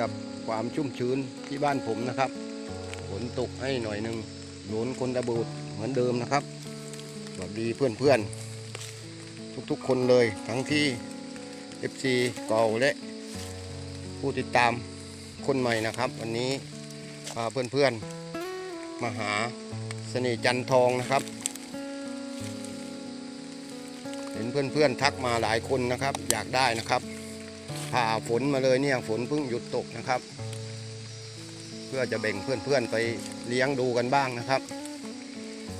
กับความชุ่มชื้นที่บ้านผมนะครับฝนตกให้หน่อยหนึ่งโหนคนตะบูดเหมือนเดิมนะครับสวัสดีเพื่อนๆ ทุกๆคนเลยทั้งที่ FC เก่าและผู้ติดตามคนใหม่นะครับ วันนี้พาเพื่อนๆ มาหาเสน่ห์จันทองนะครับ เห็นเพื่อนๆทักมาหลายคนนะครับ อยากได้นะครับ ผ่าฝนมาเลยเนี่ยฝนเพิ่งหยุดตกนะครับ เพื่อจะแบ่งเพื่อนๆไปเลี้ยงดูกันบ้างนะครับ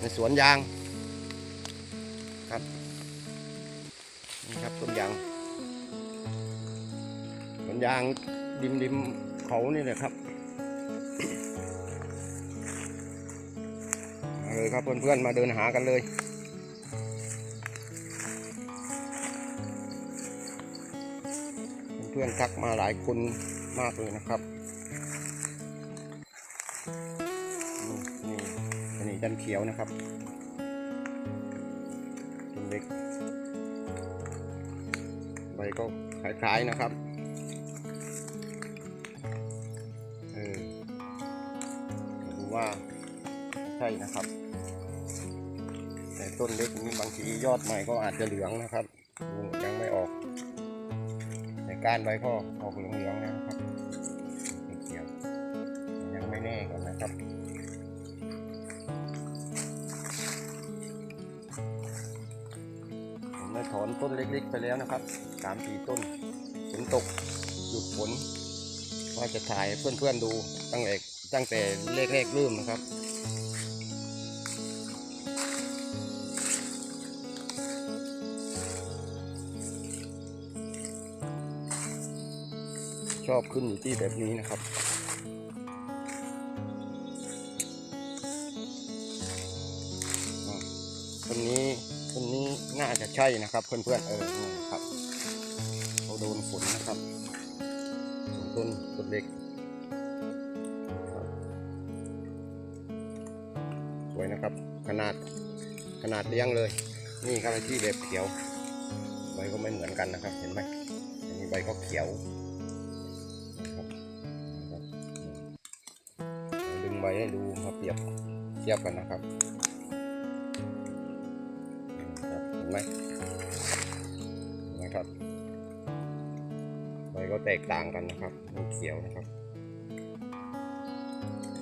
ในสวนยางครับนี่ครับต้นยางสวนยางริมริมๆเขานี่แหละครับเลยครับเพื่อนๆมาเดินหากันเลย เพื่อนทักมาหลายคนมากเลยนะครับนี่อันนี้จันเขียวนะครับต้นเล็กใบก็คล้ายๆนะครับเออดูว่าใช่นะครับ แต่ต้นเล็กนี้บางทียอดใหม่ก็อาจจะเหลืองนะครับ ก้านใบก็ออกเหลืองๆแล้วนะครับไม่เขียวยังไม่แน่ก่อนนะครับผมได้ถอนต้นเล็กๆไปแล้วนะครับสามสี่ต้นฝนตกหยุดฝนว่าจะถ่ายเพื่อนๆดูตั้งแต่ตั้งแต่เลขๆเริ่มนะครับ อบขึ้นอยู่ที่แบบนี้นะครับอ่าต้นนี้ต้นนี้น่าจะใช่นะครับเพื่อนๆเออนี่นะครับเขาโดนฝนนะครับส่วนต้นต้นเล็กสวยนะครับ ขนาดขนาดเลี้ยงเลย นี่ครับที่แบบเขียวใบก็ไม่เหมือนกันนะครับ เห็นไหมอันนี้ใบก็เขียว เทียบกันนะครับเห็นไหมเห็นไหมครับใบก็แตกต่างกันนะครับมันเขียวนะครับ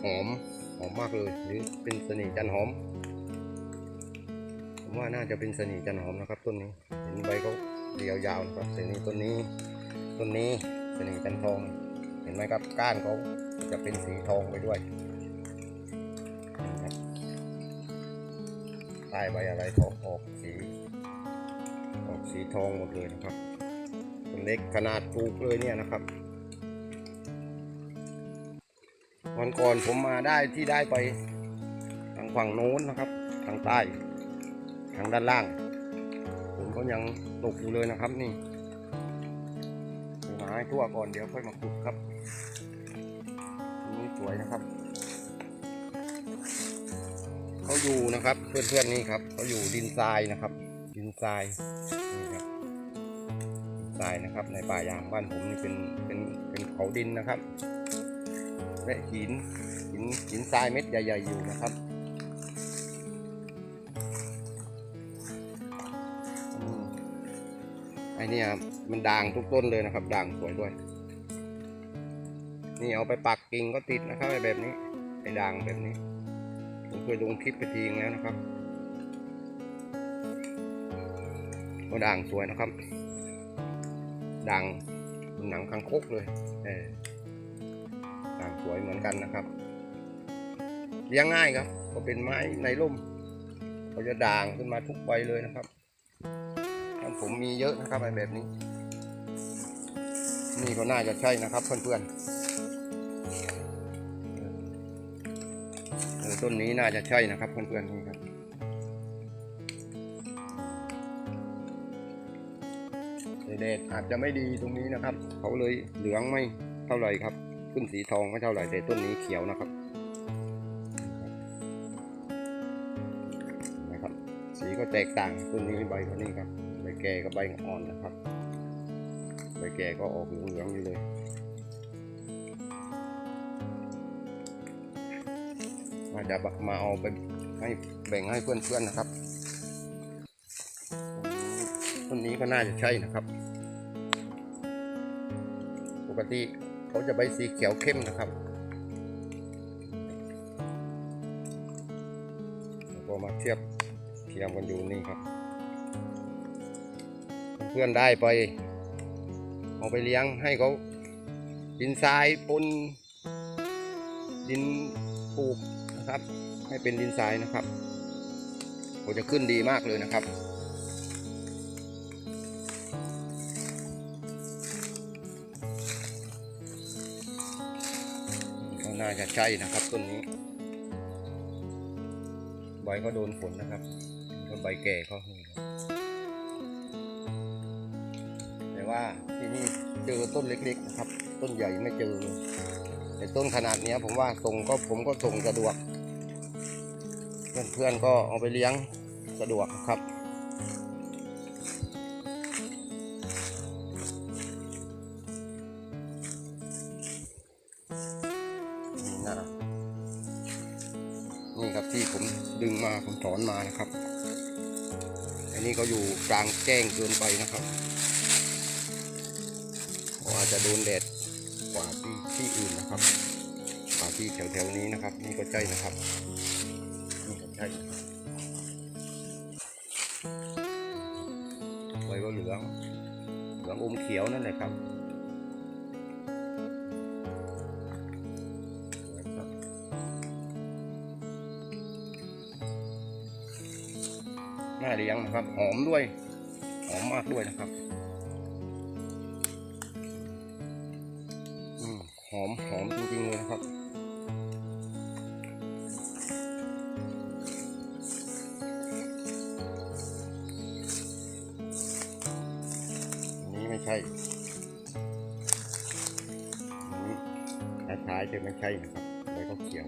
หอมหอมมากเลยหรือเป็นเสน่ห์จันหอมผมว่าน่าจะเป็นเสน่ห์จันหอมนะครับ ต้นนี้เห็นใบเขาเรียวยาวนะครับแต่นี่ต้นนี้ต้นนี้เสน่ห์จันทร์ทอง เห็นไหมครับก้านเขาจะเป็นสีทองไปด้วย ใต้ใบอะไรก็ออกสีออกสีทองหมดเลยนะครับต้นเล็กขนาดปลูกเลยเนี่ยนะครับวันก่อนผมมาได้ที่ได้ไปทางฝั่งโน้นนะครับ ทางใต้ทางด้านล่าง ผมก็ยังตกอยู่เลยนะครับนี่หาให้ทั่วก่อนเดี๋ยวค่อยมาขุดครับนี่สวยนะครับ อยู่นะครับ เพื่อนๆนี่ครับเขาอยู่ดินทรายนะครับ ดินทรายนี่ครับดินทรายนะครับ ในป่ายางบ้านผมนี่เป็นเป็นเป็นเขาดินนะครับและหินหินหินทรายเม็ดใหญ่ ๆ อยู่นะครับอืมไอเนี่ยมันด่างทุกต้นเลยนะครับ ด่างสวยด้วย นี่เอาไปปักกิ่งก็ติดนะครับแบบนี้ไอด่างแบบนี้ ผมเคยลงคลิปไปทีงแล้วนะครับก็ด่างสวยนะครับ ด่างหนังคังคกเลยเออด่างสวยเหมือนกันนะครับ เลี้ยงง่ายครับ ก็เป็นไม้ในร่มเขาจะด่างขึ้นมาทุกใบเลยนะครับบ้านผมมีเยอะนะครับไอ้แบบนี้ นี่ก็น่าจะใช่นะครับเพื่อนๆ ต้นนี้น่าจะใช่นะครับเพื่อนๆนี่ครับแดดอาจจะไม่ดีตรงนี้นะครับ เขาเลยเหลืองไม่เท่าไหร่ครับ ขึ้นสีทองไม่เท่าไหร่แต่ต้นนี้เขียวนะครับนะครับ สีก็แตกต่างต้นนี้ใบก็นี่ครับใบแก่กับใบอ่อนนะครับใบแก่ก็ออกเหลืองๆอยู่เลย มาจะมาเอาไปให้แบ่งให้เพื่อนๆนะครับต้นนี้ก็น่าจะใช่นะครับ ปกติเขาจะใบสีเขียวเข้มนะครับล้วก็มาเทียบเทียมกันอยู่นี่ครับ เพื่อนได้ไป เอาไปเลี้ยงให้เขาดินทรายปนดินปลูก นะครับ ให้เป็นดินทรายนะครับก็จะขึ้นดีมากเลยนะครับ น่าจะใช่นะครับต้นนี้ ใบก็โดนฝนนะครับก็ใบแก่เขาแต่ว่าที่นี่เจอต้นเล็กๆนะครับ ต้นใหญ่ไม่เจอเลย แต่ต้นขนาดนี้ผมว่าส่งก็ผมก็ส่งสะดวก เพื่อนๆก็เอาไปเลี้ยงสะดวกครับ นี่นะนี่ครับที่ผมดึงมาผมถอนมานะครับ อันนี้ก็อยู่กลางแจ้งเกินไปนะครับอาจจะโดนแดด กว่าที่ที่อื่นนะครับกว่าที่แถวๆนี้นะครับ นี่ก็ใช่นะครับนี่ก็ใช่ใบก็เหลืองเหลืองอมเขียวนั่นแหละครับน่าเลี้ยงนะครับ หอมด้วย หอมมากด้วยนะครับ ช่อันนี้คล้ายๆจะไม่ใช่นะครับใบก็เขียว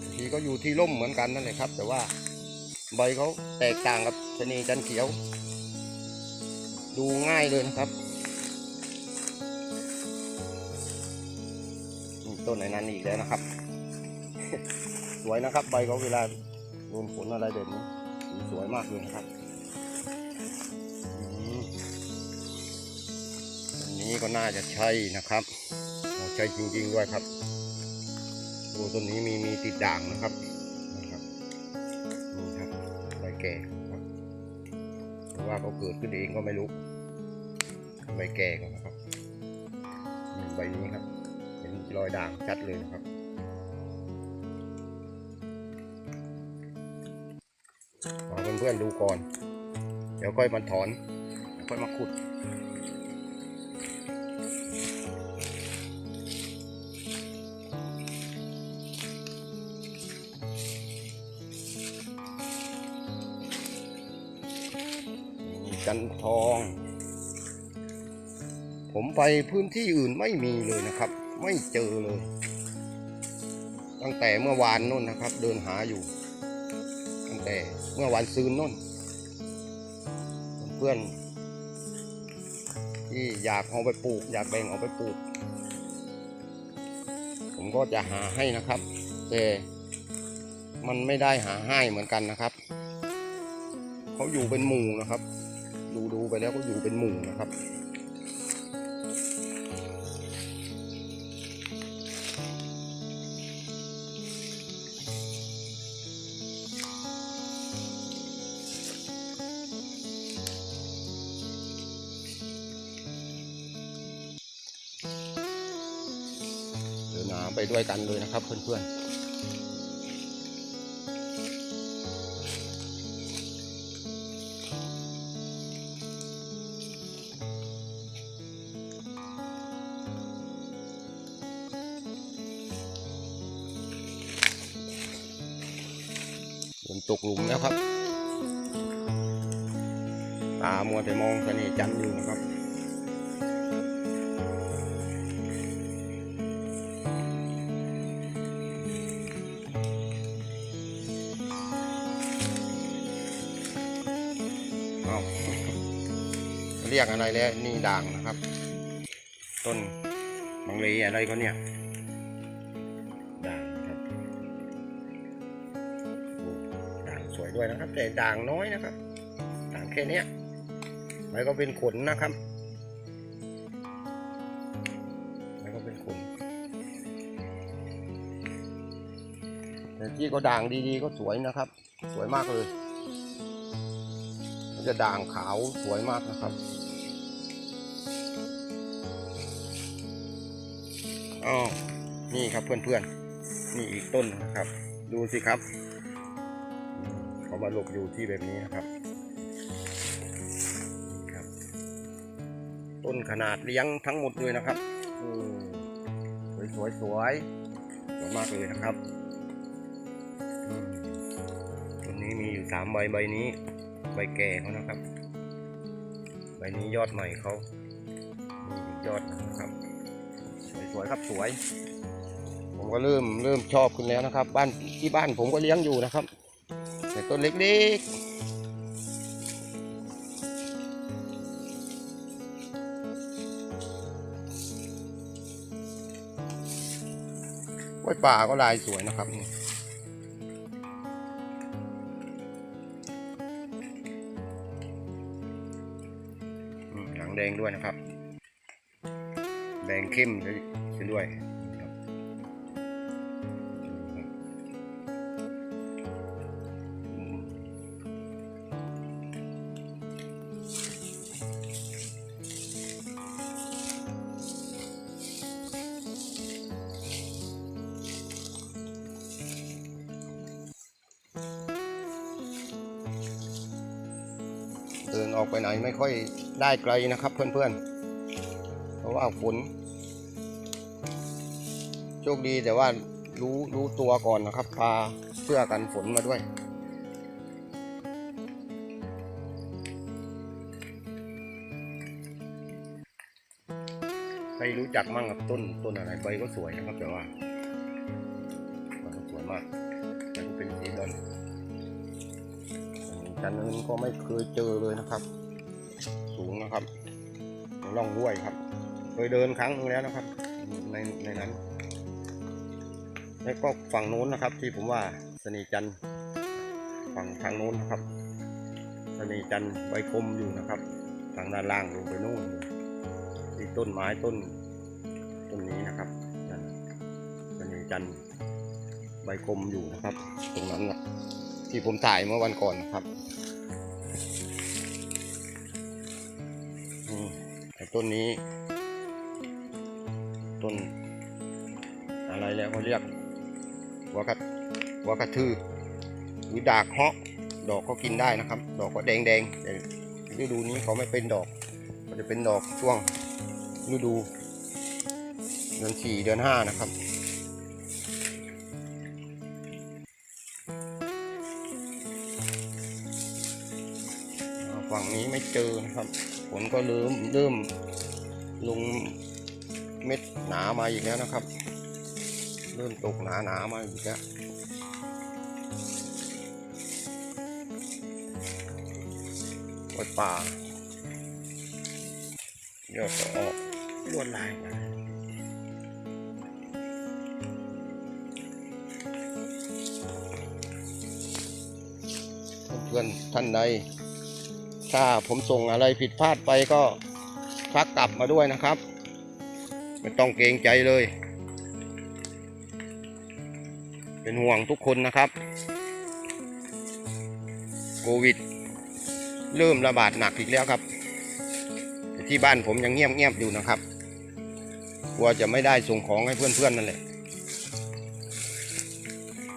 บางทีก็อยู่ที่ร่มเหมือนกันนั่นแหละครับ แต่ว่าใบเขาแตกต่างกับชนีจันเขียว ดูง่ายเลยนะครับต้นไหนนั้นอีกแล้วนะครับ สวยนะครับ ใบเขาเวลาโดนฝนอะไรแบบนี้สวยมากเลยนะครับ ก็น่าจะใช่นะครับใช่จริงๆด้วยครับดูต้นนี้มีมีติดด่างนะครับนะครับนี่ครับใบแก่ครับเพราะว่าเขาเกิดขึ้นเองก็ไม่รู้ใบแก่นะครับใบนี้ครับเห็นรอยด่างชัดเลยนะครับขอเพื่อนๆดูก่อน เดี๋ยวค่อยมาถอนเดี๋ยวค่อยมาขุด จันทอง ผมไปพื้นที่อื่นไม่มีเลยนะครับ ไม่เจอเลย ตั้งแต่เมื่อวานนู่นนะครับ เดินหาอยู่ ตั้งแต่เมื่อวันซืนนู่น เพื่อน ที่อยากเอาไปปลูก อยากแบ่งเอาไปปลูก ผมก็จะหาให้นะครับแต่มันไม่ได้หาให้เหมือนกันนะครับ เขาอยู่เป็นหมู่นะครับ ดูดูไปแล้วก็อยู่เป็นหมู่นะครับเดินหนาไปด้วยกันเลยนะครับเพื่อนๆ ตกหลุมแล้วครับ ตามัวแต่มองเสน่ห์จันทร์อยู่นะครับเอาเรียกอะไรแล้วนี่ด่างนะครับ ต้นมังเลอะไรก็เนี่ย แต่ด่างน้อยนะครับ ด่างแค่นี้ยมันก็เป็นขนนะครับมันก็เป็นขนแต่ที่ก็ด่างดีๆก็สวยนะครับ สวยมากเลยมันจะด่างขาวสวยมากนะครับอ๋อนี่ครับเพื่อนๆ นี่อีกต้นนะครับ ดูสิครับ เขามาหลบอยู่ที่แบบนี้นะครับครับ ต้นขนาดเลี้ยงทั้งหมดเลยนะครับสวยสวยสวยสวยมากเลยนะครับต้นนี้มีอยู่สามใบใบนี้ ใบแก่เขานะครับ ใบนี้ยอดใหม่เขายอดนะครับสวยๆครับสวย ผมก็เริ่มเริ่มชอบขึ้นแล้วนะครับ บ้านที่บ้านผมก็เลี้ยงอยู่นะครับ ต่ต้นเล็กๆกล้วยป่าก็ลายสวยนะครับนี่อืมหางแดงด้วยนะครับ แดงเข้มด้วย ค่อยได้ไกลนะครับเพื่อนๆ เพราะว่าฝนโชคดีแต่ว่ารู้รู้ตัวก่อนนะครับพาเสื้อกันฝนมาด้วย ใครรู้จักมั่งกับต้นต้นอะไรใบก็สวยนะครับแต่ว่าใบก็สวยมากแต่ก็เป็นสีดอนจันนั้นก็ไม่เคยเจอเลยนะครับ สูงนะครับร่องด้วยครับ เคยเดินครั้งนึงแล้วนะครับ ในในนั้น แล้วก็ฝั่งโน้นนะครับ ที่ผมว่าสนีจันฝั่งทางโน้นนะครับสนีจันใบกลมอยู่นะครับทางด้านล่างลงไปโน่นที่ต้นไม้ต้นต้นนี้นะครับนั่นสนีจันใบกลมอยู่นะครับ ตรงนั้นนะที่ผมถ่ายเมื่อวันก่อนนะครับ ต้นนี้ ต้น อะไรแล้วเขาเรียกหัวกระหัวกระทือหรือดากเฮาะดอกก็กินได้นะครับ ดอกก็แดงแดงแต่ฤดูนี้เขาไม่เป็นดอกก็จะเป็นดอกช่วงฤดู เดือนสี่เดือนห้านะครับฝั่งนี้ไม่เจอนะครับ ฝนก็เริ่มเริ่มลงเม็ดหนามาอีกแล้วนะครับ เริ่มตกหนาหนามาอีกแล้วกล้ป่ายอดก็ออกลวดลายมาเพื่อนท่านใด ถ้าผมส่งอะไรผิดพลาดไปก็ทักกลับมาด้วยนะครับ ไม่ต้องเกรงใจเลย เป็นห่วงทุกคนนะครับโควิด เริ่มระบาดหนักอีกแล้วครับ ที่บ้านผมยังเงียบๆอยู่นะครับกลัวจะไม่ได้ส่งของให้เพื่อนๆนั่นแหละ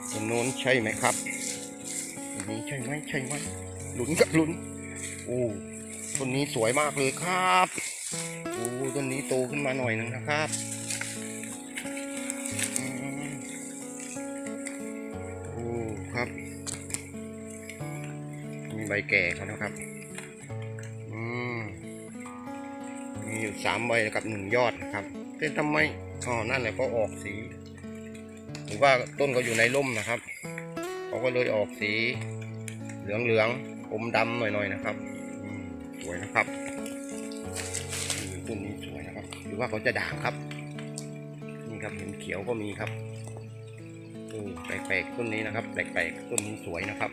คนโน้นใช่ไหมครับนนี้ใช่ไหมใช่ไหมลุ้นกับลุ้น อ้ต้นนี้สวยมากเลยครับโอ้ต้นนี้โตขึ้นมาหน่อยหนึงนะครับโอ้ครับ มีใบแก่เขานะครับอืมมีอยู่สามใบกับหนึ่งยอดนะครับแต่ทำไมอ๋อนั่นแหละก็ออกสีหรือว่าต้นก็อยู่ในร่มนะครับเขาก็เลยออกสีเหลืองๆอมดำหน่อยๆนะครับ ว่าเขาจะด่างครับ นี่ครับเห็นเขียวก็มีครับโอ้แปลกๆต้นนี้นะครับ แปลกๆต้นนี้สวยนะครับ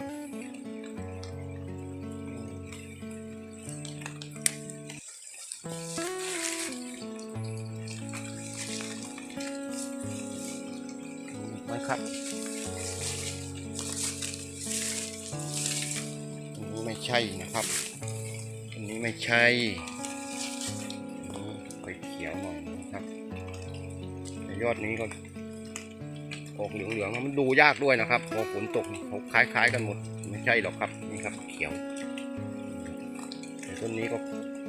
ไหมครับอันนี้ไม่ใช่นะครับอันนี้ไม่ใช่ อดนี้ก็ออกเหลืองๆมันดูยากด้วยนะครับพอฝนตกเขาคล้าย ๆ กันหมดไม่ใช่หรอกครับนี่ครับเขียวแต่ต้นนี้ก็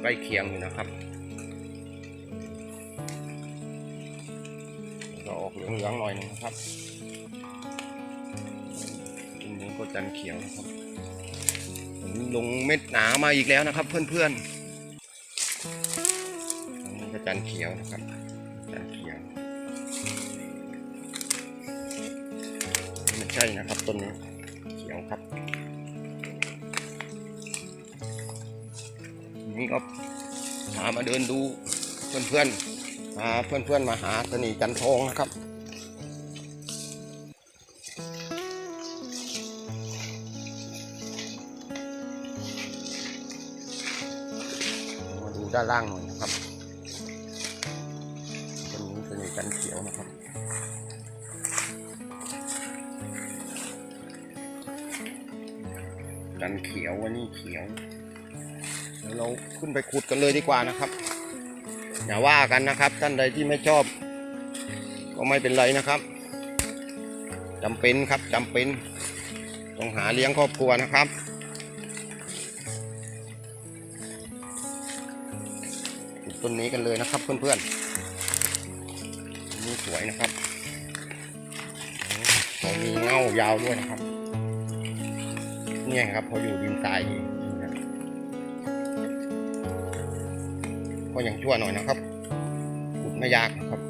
ใกล้เคียงอยู่นะครับก็ออกเหลืองๆหน่อยนึงนะครับอันนี้ก็จันเขียวนะครับผมลงเม็ดหนามาอีกแล้วนะครับ เพื่อนๆอันก็จันเขียวนะครับ ใช่นะครับต้นนี้เขียวครับ นี่ก็พามาเดินดูเพื่อนๆพาเพื่อนๆมาหาสนีจันทองนะครับมาดูด้านล่างหน่อยนะครับต้นนี้สนีจันเขียวนะครับ จันเขียววันนี้เขียวเดี๋ยวเราขึ้นไปขุดกันเลยดีกว่านะครับอย่าว่ากันนะครับท่านใดที่ไม่ชอบ ก็ไม่เป็นไรนะครับจำเป็นครับจำเป็นต้องหาเลี้ยงครอบครัวนะครับปลูกต้นนี้กันเลยนะครับเพื่อนๆนนี่สวยนะครับเขามีเง่ายาวด้วยนะครับ เนี่ยครับเขาอยู่ดินทรายก็ยังชั่วหน่อยนะครับขุดไม่ยากนะครับ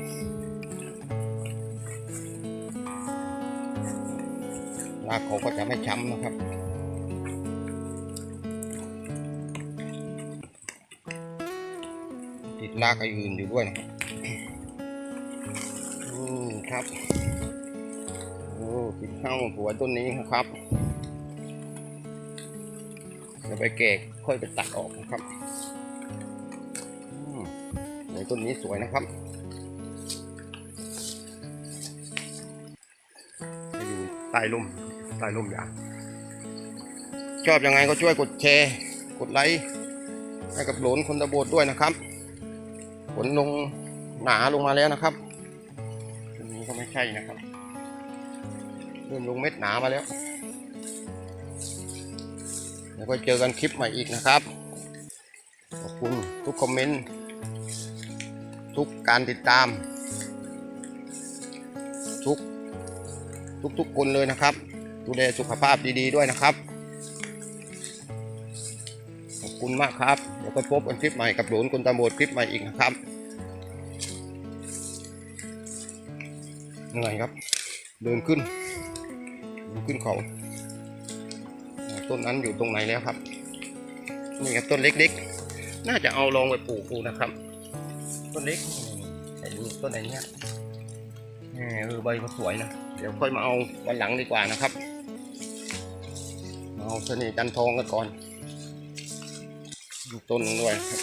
รากเขาก็จะไม่ช้ำนะครับติดรากอื่นอยู่ด้วยนะครับอืมครับโอ้ติดเข้าหัวต้นนี้นะครับ ดี๋ยวไปเกกค่อยไปตัดออกนะครับอืมในต้นนี้สวยนะครับอยู่ใต้ร่มใต้ร่มยางชอบยังไงก็ช่วยกดแชร์ กดไลค์ให้กับหลนคนตะโบดด้วยนะครับฝนลงหนาลงมาแล้วนะครับต้นนี้ก็ไม่ใช่นะครับ เริ่มลงเม็ดหนามาแล้ว แล้วก็เจอกันคลิปใหม่อีกนะครับ ขอบคุณทุกคอมเมนต์ ทุกการติดตาม ทุกทุกทุกคนเลยนะครับ ดูแลสุขภาพดีๆด้วยนะครับ ขอบคุณมากครับเดี๋ยวก็พบกันคลิปใหม่กับหลวนคนตาโบดคลิปใหม่อีกนะครับเหนื่อยครับ เดินขึ้นเดินขึ้นเขา ต้นนั้นอยู่ตรงไหนแล้วครับ นี่ครับต้นเล็กๆ น่าจะเอาลองไปปลูกดูนะครับ ต้นเล็กแต่ดูต้นไหนเนี้ยเออใบก็สวยนะ เดี๋ยวค่อยมาเอาวันหลังดีกว่านะครับมาเอาเสน่ห์จันทองกันก่อนดูต้นหนึ่งด้วยครับ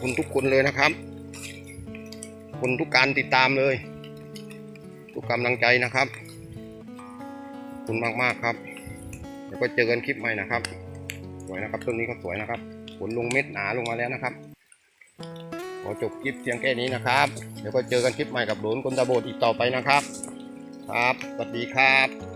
คุณทุกคนเลยนะครับขอบคุณทุกการติดตามเลย ทุกกำลังใจนะครับขอบคุณมากมากครับ เดี๋ยวก็เจอกันคลิปใหม่นะครับ สวยนะครับต้นนี้ก็สวยนะครับฝนลงเม็ดหนาลงมาแล้วนะครับ ขอจบคลิปเพียงแค่นี้นะครับ เดี๋ยวก็เจอกันคลิปใหม่กับหลุนคนตาโบดอีกต่อไปนะครับ ครับ สวัสดีครับ